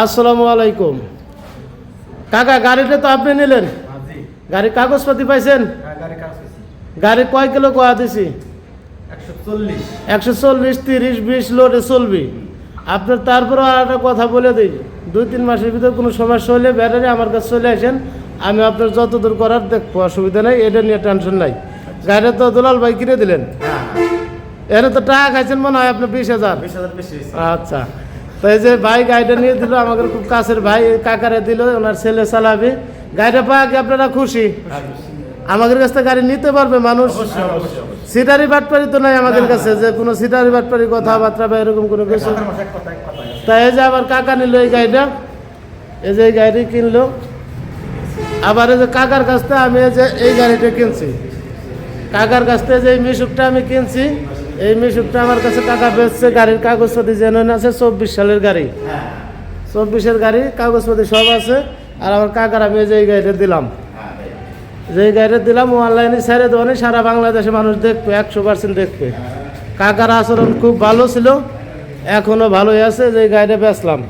আসসালামু আলাইকুম। কাকা গাড়িটা তো আপনি নিলেন? গাড়ির কাগজপাতি পাইছেন? হ্যাঁ গাড়ি গাড়ি কয় কিলো কোয়া দিছি? একশো চল্লিশ। তিরিশ বিশ লোডে চলবি। আপনার তারপরে আর একটা কথা বলে দিই। দুই তিন মাসের ভিতরে কোনো সমস্যা হলে ব্যাটারি আমার কাছে চলে আসেন। আমি আপনার যত দূর করার দেখব অসুবিধা নেই এটা নিয়ে টেনশন নাই। গাড়িটা তো দুলাল ভাই কিনে দিলেন? হ্যাঁ। এর তো টাকা খাইছেন মনে হয় আপনার বিশ হাজার। আচ্ছা। তো এই যে ভাই গাড়িটা নিয়ে দিল আমাদের খুব কাছের ভাই কাকারে দিল ওনার ছেলে চালাবে। গাড়িটা পাওয়া কি আপনারা খুশি? আমাদের কাছ থেকে গাড়ি নিতে পারবে মানুষ? সিটারি বাটপারি তো নাই আমাদের কাছে যে কোনো সিটারি বাটপারি কথাবার্তা বা এরকম কোনো কিছু। তাই এই যে আবার কাকা নিল এই গাড়িটা। এই যে এই গাড়ি কিনলো। আবার এই যে কাকার কাছ থেকে আমি এই যে এই গাড়িটা কিনছি। কাকার কাছ থেকে যে এই মিশুকটা আমি কিনছি। এই মিশুকটা আমার কাছে কাকা বেচছে গাড়ির কাগজপাতি যেন আছে চব্বিশ সালের গাড়ি। হ্যাঁ। চব্বিশের গাড়ি কাগজপাতি সব আছে আর আমার কাকার আমি যে গাড়িটা দিলাম। হ্যাঁ ভাই। যে গাড়িটা দিলাম অনলাইনে ছেড়ে দেওয়ানি সারা বাংলাদেশে মানুষ দেখবে একশো পার্সেন্ট দেখবে। কাকার আচরণ খুব ভালো ছিল এখনও ভালোই আছে যে এই গাড়িটা বেচলাম।